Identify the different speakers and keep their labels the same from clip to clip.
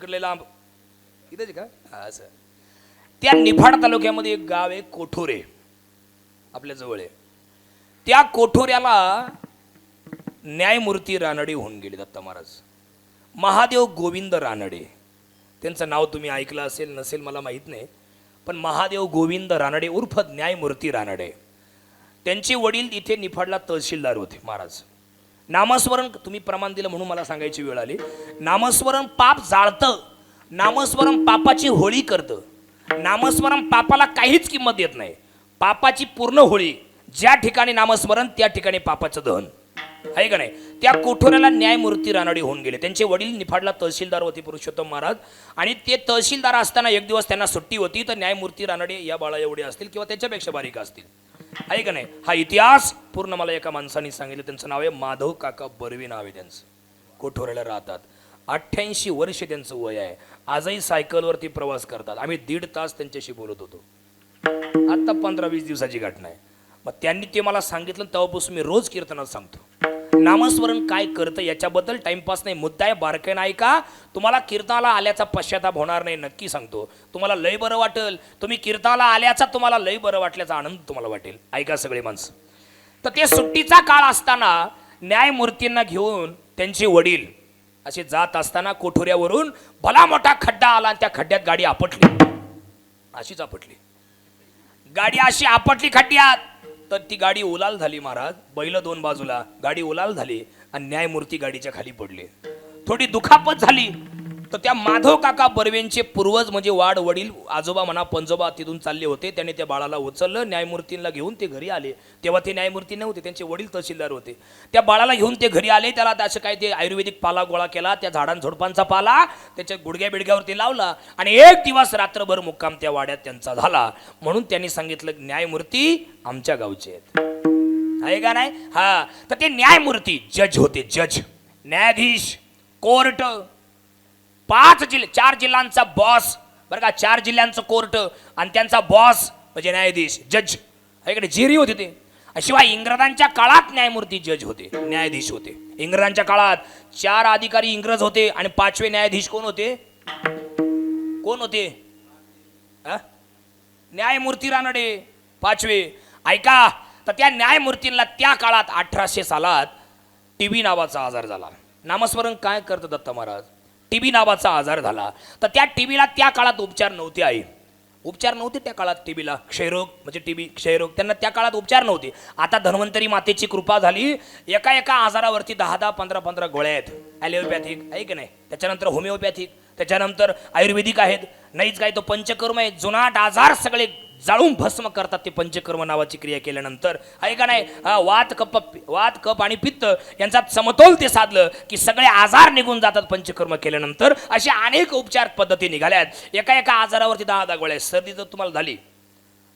Speaker 1: तिकडले लांब. इथेच का? हा, असं. त्या निफाड तालुक्यामध्ये एक गाव आहे कोठोरे. आपल्या जवळ आहे. त्या कोठोऱ्याला न्यायमूर्ती रानडे होऊन गेले दत्ता महाराज. महादेव गोविंद रानडे. त्यांचं नाव तुम्ही ऐकलं असेल नसेल मला माहीत नाही पण महादेव गोविंद रानडे उर्फ न्यायमूर्ती रानडे. त्यांचे वडील इथे निफाडला तहसीलदार होते महाराज. नामस्मरण तुम्ही प्रमाण दिलं म्हणून मला सांगायची वेळ आली. नामस्मरण पाप जाळतं. नामस्मरण पापाची होळी करतं. नामस्मरण पापाला काहीच किंमत देत नाही. पापाची पूर्ण होळी ज्या ठिकाणी नामस्मरण त्या ठिकाणी पापाचं दहन. आहे का नाही? त्या कोठोऱ्याला न्यायमूर्ती रानडे होऊन गेले. त्यांचे वडील निफाडला तहसीलदार होते पुरुषोत्तम महाराज. आणि ते तहसीलदार असताना एक दिवस त्यांना सुट्टी होती तर न्यायमूर्ती रानडे या बाळा एवढे असतील किंवा त्याच्यापेक्षा बारीक असतील. आहे का नाही? हा इतिहास पूर्ण मला एका माणसाने सांगितलं. त्यांचं नाव आहे माधव काका बर्वे नाव आहे त्यांचं. कोठोऱ्याला राहतात. अठ्ठ्याऐंशी वर्ष त्यांचं वय आहे. आजही सायकलवरती प्रवास करतात. आम्ही दीड तास त्यांच्याशी बोलत होतो. आत्ता पंधरा वीस दिवसाची घटना आहे. मग त्यांनी ते मला सांगितलं तेव्हापासून मी रोज कीर्तनात सांगतो. नामस्मरण काय करतं याच्याबद्दल टाइमपास नाही. मुद्दा आहे बारकाईन ऐका तुम्हाला कीर्तनाला आल्याचा पश्चाताप होणार नाही नक्की सांगतो. तुम्हाला लय बरं वाटेल. तुम्ही कीर्तनाला आल्याचा तुम्हाला लय बरं वाटल्याचा आनंद तुम्हाला वाटेल. ऐका सगळे माणसं. तर ते सुट्टीचा काळ असताना न्यायमूर्तींना घेऊन त्यांचे वडील असे जात असताना कोठोऱ्यावरून भला मोठा खड्डा आला आणि त्या खड्ड्यात गाडी आपटली. अशीच आपटली. गाडी अशी आपटली खड्ड्यात. तर ती गाडी ओलाल झाली महाराज. बैल दोन बाजूला. गाडी ओलाल झाली आणि न्यायमूर्ती गाडीच्या खाली पडले. थोडी दुखापत झाली. तर त्या माधव काका बर्वेंचे पूर्वज म्हणजे वाड वडील आजोबा म्हणा पंजोबा तिथून चालले होते. त्याने त्या बाळाला उचललं न्यायमूर्तींना घेऊन ते घरी आले. तेव्हा ते न्यायमूर्ती नव्हते त्यांचे वडील तहसीलदार होते. त्या बाळाला घेऊन ते घरी आले त्याला असं काय ते आयुर्वेदिक पाला गोळा केला त्या झाडांझुडपांचा पाला त्याच्या गुडघ्या बिडग्यावरती लावला आणि एक दिवस रात्रभर मुक्काम त्या वाड्यात त्यांचा झाला. म्हणून त्यांनी सांगितलं न्यायमूर्ती आमच्या गावचे आहेत. आहे का नाही? हा. तर ते न्यायमूर्ती जज होते जज. न्यायाधीश कोर्ट पाच जिल्हे चार जिल्ह्यांचा बॉस बरं का? चार जिल्ह्यांचं कोर्ट आणि त्यांचा बॉस म्हणजे न्यायाधीश जज इकडे जिरी होते ते. शिवाय इंग्रजांच्या काळात न्यायमूर्ती जज होते न्यायाधीश होते. इंग्रजांच्या काळात चार अधिकारी इंग्रज होते आणि पाचवे न्यायाधीश कोण होते? कोण होते? न्यायमूर्ती रानडे पाचवे. ऐका तर त्या न्यायमूर्तींना त्या काळात अठराशे सालात टीबी नावाचा आजार झाला. नामस्मरण काय करतं दत्त महाराज? टी बी नावाचा आजार झाला. तर त्या टी बीला त्या काळात उपचार नव्हते आई. उपचार नव्हते त्या काळात टी बीला क्षयरोग म्हणजे टी बी क्षयरोग. त्यांना त्या काळात उपचार नव्हते. आता धन्वंतरी मातेची कृपा झाली. एका एका आजारावरती दहा दहा पंधरा पंधरा गोळ्या आहेत. ॲलोपॅथिक आहे की नाही? त्याच्यानंतर होमिओपॅथिक. त्याच्यानंतर आयुर्वेदिक आहेत. नाहीच काय तो पंचकर्म आहे जुनाट आजार सगळे जाळून भस्म करतात ते पंचकर्म नावाची क्रिया केल्यानंतर. आहे का नाही? वात कप वात कप आणि पित्त यांचा समतोल ते साधलं की सगळे आजार निघून जातात पंचकर्म केल्यानंतर. अशा अनेक उपचार पद्धती निघाल्यात. एका एका आजारावरती दहा दहा गोळ्या आहेत. सर्दी जर तुम्हाला झाली.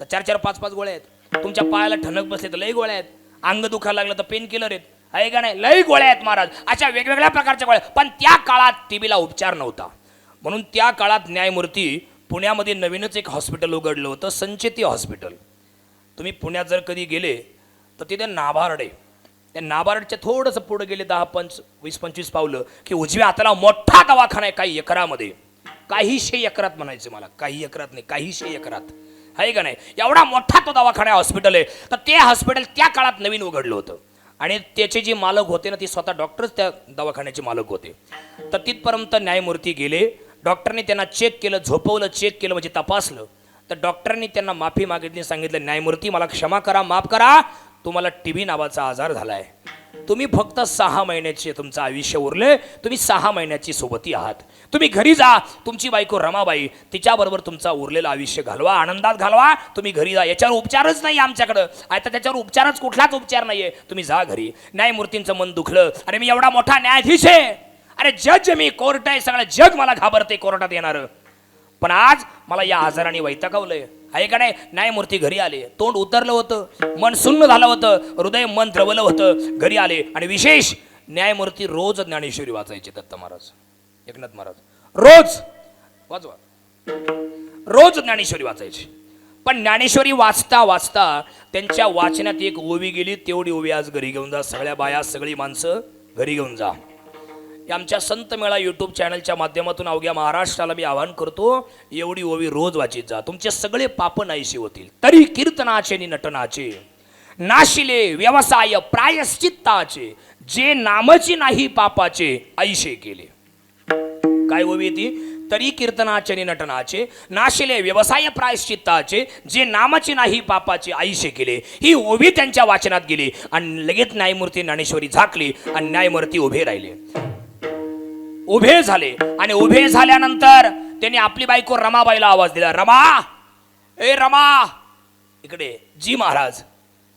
Speaker 1: तर चार चार पाच पाच गोळ्या आहेत. तुमच्या पायाला ठणक बसले तर लई गोळ्या आहेत. अंग दुखायला लागलं तर पेन किलर आहेत. आहे का नाही? लई गोळ्या आहेत महाराज. अशा वेगवेगळ्या प्रकारच्या गोळ्या. पण त्या काळात टीबीला उपचार नव्हता. म्हणून त्या काळात न्यायमूर्ती पुण्यामध्ये नवीनच एक हॉस्पिटल उघडलं होतं संचेती हॉस्पिटल तुम्ही पुण्यात जर कधी गेले तर तिथे नाबार्ड आहे त्या नाबार्डच्या थोडंसं पुढं गेले दहा पंच वीस पंचवीस पावलं की उजव्या हाताला मोठा दवाखाना आहे काही एकरामध्ये. काहीशे एकरात म्हणायचं मला काही एकरात नाही काहीशे एकरात. आहे का नाही? एवढा मोठा तो दवाखाना आहे हॉस्पिटल आहे. तर ते हॉस्पिटल त्या काळात नवीन उघडलं होतं. आणि त्याचे जे मालक होते ना ते स्वतः डॉक्टरच त्या दवाखान्याचे मालक होते. तर तिथपर्यंत न्यायमूर्ती गेले. डॉक्टरने त्यांना चेक केलं झोपवलं चेक केलं म्हणजे तपासलं. तर डॉक्टरांनी त्यांना माफी मागितली सांगितलं न्यायमूर्ती मला क्षमा करा माफ करा. तुम्हाला टी बी नावाचा आजार झालाय. तुम्ही फक्त सहा महिन्याचे तुमचं आयुष्य उरले तुम्ही सहा महिन्याची सोबती आहात. तुम्ही घरी जा. तुमची बायको रमाबाई तिच्याबरोबर तुमचा उरलेलं आयुष्य घालवा आनंदात घालवा. तुम्ही घरी जा. याच्यावर उपचारच नाही आमच्याकडं. आता त्याच्यावर उपचारच कुठलाच उपचार नाहीये. तुम्ही जा घरी. न्यायमूर्तींचं मन दुखलं. अरे मी एवढा मोठा न्यायाधीश आहे. अरे जज मी कोर्ट आहे सगळं जग मला घाबरते कोर्टात येणार. पण आज मला या आजाराने वैतागवलंय. आहे का नाही? न्यायमूर्ती घरी आले. तोंड उतरलं होतं. मन सुन्न झालं होतं. हृदय मन द्रवलं होतं. घरी आले. आणि विशेष न्यायमूर्ती रोज ज्ञानेश्वरी वाचायचे दत्त महाराज. एकनाथ महाराज. रोज. वाचवा रोज ज्ञानेश्वरी वाचायची. पण ज्ञानेश्वरी वाचता वाचता त्यांच्या वाचनात एक ओवी गेली. तेवढी ओवी आज घरी घेऊन जा. सगळ्या बाया सगळी माणसं घरी घेऊन जा. आमच्या संत मेळा यूट्यूब चॅनलच्या माध्यमातून अवघ्या महाराष्ट्राला मी आवाहन करतो एवढी ओवी रोज वाचित जा. तुमचे सगळे पाप नाहीशी होतील. तरी कीर्तनाचे नि नटनाचे नाशिले व्यवसाय प्रायश्चित्ताचे जे नामची नाही पापाचे ऐशे केले. काय ओवी ती? तरी कीर्तनाचे नि नटनाचे नाशिले व्यवसाय प्रायश्चित्ताचे जे नामाचे नाही पापाचे आयुष्य केले. ही ओवी त्यांच्या वाचनात गेली आणि लगेच न्यायमूर्ती ज्ञानेश्वरी झाकली आणि न्यायमूर्ती उभे राहिले. उभे झाले. आणि उभे झाल्यानंतर त्यांनी आपली बायको रमाबाईला आवाज दिला रमा! ए रमा! इकडे जी महाराज.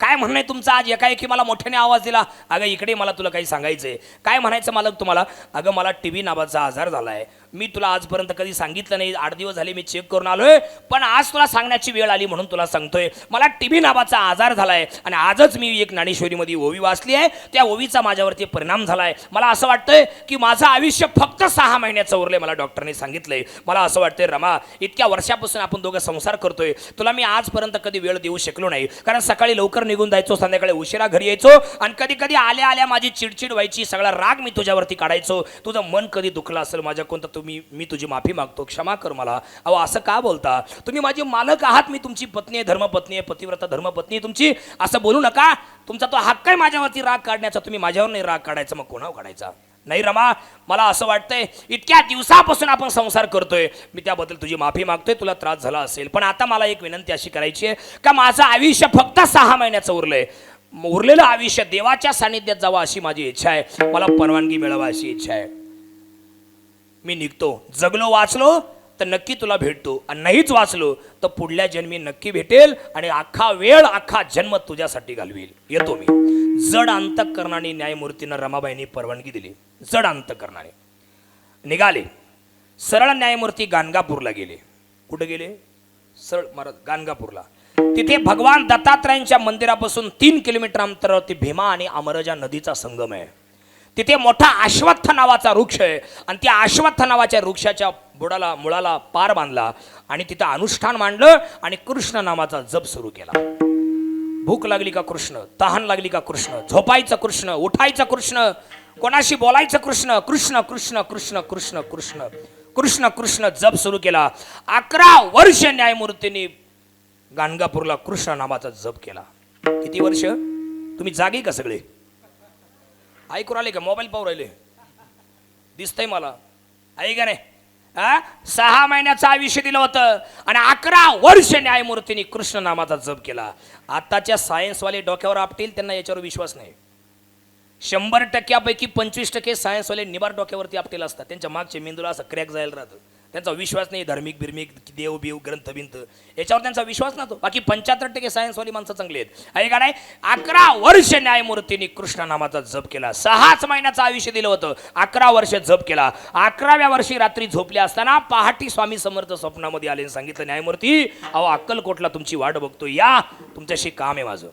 Speaker 1: काय म्हणणं आहे तुमचं आज? एकाएकी मला मोठ्याने आवाज दिला. अगं इकडे मला तुला काही सांगायचंय. काय म्हणायचं मालक तुम्हाला? अगं मला टी व्ही नावाचा आजार झाला आहे मी तुला आजपर्यंत कधी सांगितलं नाही आठ दिवस झाले मी चेक करून आलोय पण आज तुला सांगण्याची वेळ आली म्हणून तुला सांगतोय. मला टीबी नावाचा आजार झाला आहे आणि आजच मी एक ज्ञानेश्वरीमध्ये ओवी वाचली आहे. त्या ओवीचा माझ्यावरती परिणाम झालाय. मला असं वाटतंय की माझं आयुष्य फक्त सहा महिन्याचं उरलंय मला डॉक्टरने सांगितलंय. मला असं वाटतंय रमा इतक्या वर्षापासून आपण दोघं संसार करतोय. तुला मी आजपर्यंत कधी वेळ देऊ शकलो नाही. कारण सकाळी लवकर निघून जायचो संध्याकाळी उशिरा घरी यायचो आणि कधी कधी आल्या आल्या माझी चिडचिड व्हायची सगळा राग मी तुझ्यावरती काढायचो. तुझं मन कधी दुखलं असेल माझ्या कोणतं तुम्ही मी तुझी माफी मागतो क्षमा कर मला. अहो असं का बोलता? तुम्ही माझे मालक आहात मी तुमची पत्नी आहे धर्मपत्नी आहे पतिव्रता धर्मपत्नी आहे. तुमची असं बोलू नका. तुमचा तो हक्क आहे माझ्यावरती राग काढण्याचा. तुम्ही माझ्यावर नाही राग काढायचा मग कोणावर काढायचा? नाही रमा मला असं वाटतंय इतक्या दिवसापासून आपण संसार करतोय मी त्याबद्दल तुझी माफी मागतोय तुला त्रास झाला असेल. पण आता मला एक विनंती अशी करायची आहे का माझं आयुष्य फक्त सहा महिन्याचं उरलंय. उरलेलं आयुष्य देवाच्या सानिध्यात जावं अशी माझी इच्छा आहे. मला परवानगी मिळावा अशी इच्छा आहे. मी निघतो. जगलो वाचलो तर नक्की तुला भेटतो. आणि नाहीच वाचलो तर पुढल्या जन्मी नक्की भेटेल आणि अख्खा वेळ अख्खा जन्म तुझ्यासाठी घालवील. येतो मी. जड अंतकरणाने न्यायमूर्तीनं रमाबाईंनी परवानगी दिली. जड अंतकरणाने. निघाले. सरळ न्यायमूर्ती गाणगापूरला गेले. कुठे गेले? सरळ महाराज गाणगापूरला. तिथे भगवान दत्तात्रयांच्या मंदिरापासून तीन किलोमीटर अंतरावरती भीमा आणि अमरजा नदीचा संगम आहे. तिथे मोठा अश्वत्थ नावाचा वृक्ष आहे. आणि त्या अश्वत्थ नावाच्या वृक्षाच्या बुडाला मुळाला पार बांधला आणि तिथं अनुष्ठान मांडलं आणि कृष्ण नामाचा जप सुरू केला. भूक लागली का कृष्ण? तहान लागली का कृष्ण? झोपायचं कृष्ण? उठायचं कृष्ण? कोणाशी बोलायचं कृष्ण? कृष्ण कृष्ण कृष्ण कृष्ण कृष्ण. कृष्ण कृष्ण जप सुरू केला. अकरा वर्ष न्यायमूर्तींनी गाणगापूरला कृष्ण नामाचा जप केला. किती वर्ष? तुम्ही जागे का सगळे? ऐकून आले का? मोबाईल पाहू राहिले. दिसतंय मला. आहे का नाही? हा सहा महिन्याचं आयुष्य दिलं होतं आणि अकरा वर्ष न्यायमूर्तींनी कृष्ण नामाचा जप केला. आताच्या सायन्सवाले डोक्यावर आपटील त्यांना याच्यावर विश्वास नाही. शंभर टक्क्यापैकी पंचवीस टक्के सायन्सवाले निबार डोक्यावरती आपटेल असतात. त्यांच्या मागचे मेंदूला असं क्रॅक जायला राहतं. त्यांचा विश्वास नाही धार्मिक बिर्मिक देव बिव ग्रंथ बिंत याच्यावर त्यांचा विश्वास नव्हतो. बाकी पंच्याहत्तर टक्के सायन्सवाली माणसं चांगली आहेत. आहे का नाही? अकरा वर्ष न्यायमूर्तींनी कृष्ण नामाचा जप केला. सहाच महिन्याचं आयुष्य दिलं होतं. अकरा वर्ष जप केला. अकराव्या वर्षी रात्री झोपले असताना पहाटी स्वामी समर्थ स्वप्नामध्ये आले आणि सांगितलं न्यायमूर्ती अहो अक्कलकोटला तुमची वाट बघतो या तुमच्याशी काम आहे माझं.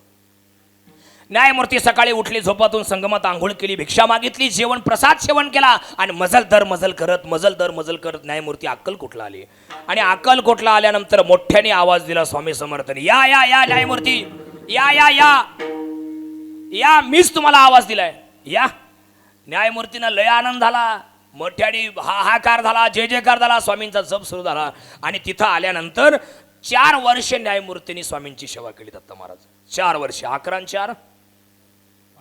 Speaker 1: न्यायमूर्ती सकाळी उठली झोपातून संगमात आंघोळ केली भिक्षा मागितली जेवण प्रसाद सेवन केला आणि मजल दर मजल करत मजल दर मजल करत न्यायमूर्ती अक्कलकोटला आली. आणि अक्कलकोटला आल्यानंतर मोठ्याने आवाज दिला स्वामी समर्थन या या या न्यायमूर्ती या या या या मीच तुम्हाला आवाज दिलाय. या. न्यायमूर्तीनं लय आनंद झाला मोठ्याने हाहाकार झाला जय जयकार झाला स्वामींचा जप सुरू झाला आणि तिथं आल्यानंतर चार वर्ष न्यायमूर्तींनी स्वामींची सेवा केली दत्त महाराज. चार वर्ष अकरा चार.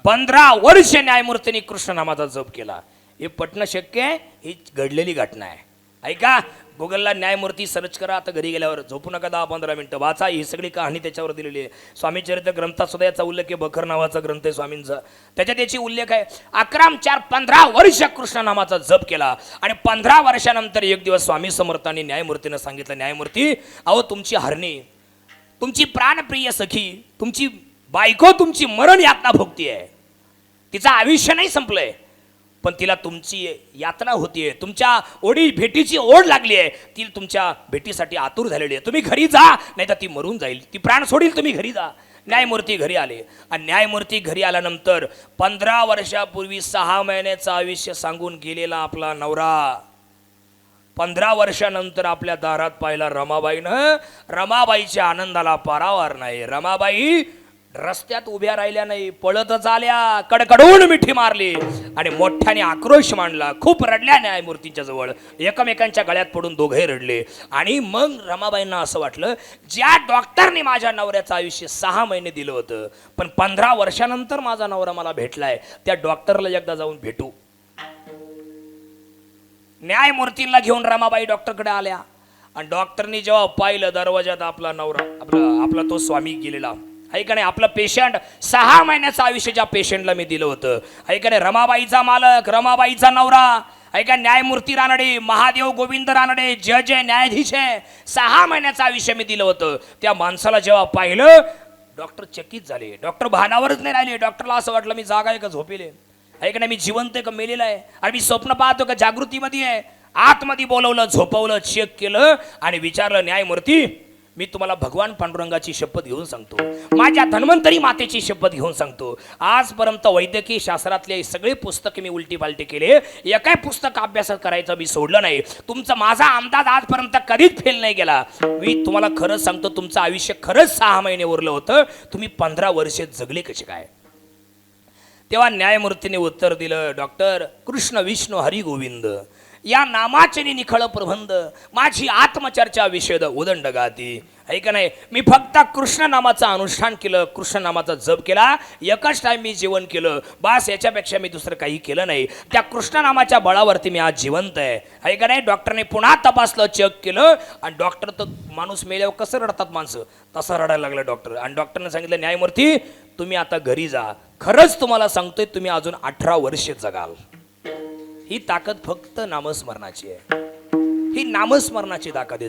Speaker 1: पंधरा वर्ष न्यायमूर्तींनी कृष्ण नामाचा जप केला. हे पटणं शक्य आहे? ही घडलेली घटना आहे. ऐका गुगलला न्यायमूर्ती सर्च करा आता घरी गेल्यावर. झोपू नका दहा पंधरा मिनटं. वाचा ही सगळी कहाणी त्याच्यावर दिलेली आहे. स्वामी चरित्र ग्रंथात सुद्धा याचा उल्लेख आहे. बखर नावाचा ग्रंथ आहे स्वामींचा. त्याच्यात याची उल्लेख आहे. अकराम चार पंधरा वर्ष कृष्ण नामाचा जप केला. आणि पंधरा वर्षानंतर एक दिवस स्वामी समर्थांनी न्यायमूर्तीनं सांगितलं न्यायमूर्ती अहो तुमची हरणी तुमची प्राणप्रिय सखी तुमची बायको तुमची मरण यातना भोगती आहे तिचं आयुष्य नाही संपलंय. पण तिला तुमची यातना होतीये. तुमच्या ओढी भेटीची ओढ लागली आहे ती तुमच्या भेटीसाठी आतुर झालेली आहे तुम्ही घरी जा नाही तर ती मरून जाईल. ती प्राण सोडील तुम्ही घरी जा. न्यायमूर्ती घरी आले. आणि न्यायमूर्ती घरी आल्यानंतर पंधरा वर्षापूर्वी सहा महिन्याचं आयुष्य सांगून गेलेला आपला नवरा. पंधरा वर्षानंतर आपल्या दारात पाहिला रमाबाईनं. रमाबाईच्या आनंदाला पारावार नाही. रमाबाई रस्त्यात उभ्या राहिल्या नाही पळतच आल्या कडकडून मिठी मारली आणि मोठ्याने आक्रोश मांडला. खूप रडल्या न्यायमूर्तींच्या जवळ. एकमेकांच्या गळ्यात पडून दोघे रडले. आणि मग रमाबाईंना असं वाटलं ज्या डॉक्टरने माझ्या नवऱ्याचं आयुष्य सहा महिने दिलं होतं पण पंधरा वर्षानंतर माझा नवरा मला भेटलाय त्या डॉक्टरला एकदा जाऊन भेटू. न्यायमूर्तींना घेऊन रमाबाई डॉक्टरकडे आल्या. आणि डॉक्टरनी जेव्हा पाहिलं दरवाजात आपला नवरा आपला आपला तो स्वामी गेलेला. आहे का नाही? आपलं पेशंट सहा महिन्याचं आयुष्य ज्या पेशंटला मी दिलं होतं. आहे का नाही? रमाबाईचा मालक रमाबाईचा नवरा आहे का न्यायमूर्ती रानडे महादेव गोविंद रानडे जज आहे न्यायाधीश आहे. सहा महिन्याचं आयुष्य मी दिलं होतं. त्या माणसाला जेव्हा पाहिलं डॉक्टर चकित झाले. डॉक्टर भानावरच नाही राहिले. डॉक्टरला असं वाटलं मी जागा आहे का झोपेले. आहे का नाही? मी जिवंत आहे का मेलेलं आहे. आणि मी स्वप्न पाहतो का जागृतीमध्ये आहे. आतमध्ये बोलवलं झोपवलं चेक केलं आणि विचारलं न्यायमूर्ती मी तुम्हाला भगवान पांडुरंगाची शपथ घेऊन सांगतो. माझ्या धन्वंतरी मातेची शपथ घेऊन सांगतो. आजपर्यंत वैद्यकीय शास्त्रातले सगळे पुस्तके मी उलटी पालटी केले. एकाही पुस्तक अभ्यास करायचं मी सोडलं नाही. तुमचा माझा अंदाज आजपर्यंत कधीच फेल नाही गेला. मी तुम्हाला खरंच सांगतो तुमचं आयुष्य खरंच सहा महिने उरलं होतं. तुम्ही पंधरा वर्षे जगले कसे काय? तेव्हा न्यायमूर्तीने उत्तर दिलं डॉक्टर कृष्ण विष्णू हरी गोविंद या नामाचे निखळ प्रबंध माझी आत्मचर्चा विषेद उदंड गाती आहे का नाही? मी फक्त कृष्ण नामाचं अनुष्ठान केलं कृष्ण नामाचा जप केला एकच टाईम मी जेवण केलं. बास याच्यापेक्षा मी दुसरं काही केलं नाही. त्या कृष्ण नामाच्या बळावरती मी आज जिवंत आहे. आहे का नाही? डॉक्टरने पुन्हा तपासलं चेक केलं आणि डॉक्टर तर माणूस मेल्यावर कसं रडतात माणसं? तसं रडायला लागलं डॉक्टर. आणि डॉक्टरने सांगितलं न्यायमूर्ती तुम्ही आता घरी जा. खरंच तुम्हाला सांगतोय तुम्ही अजून अठरा वर्षे जगाल. ही ताकद फक्त नामस्मरणाची आहे. ही नामस्मरणाची ताकद आहे.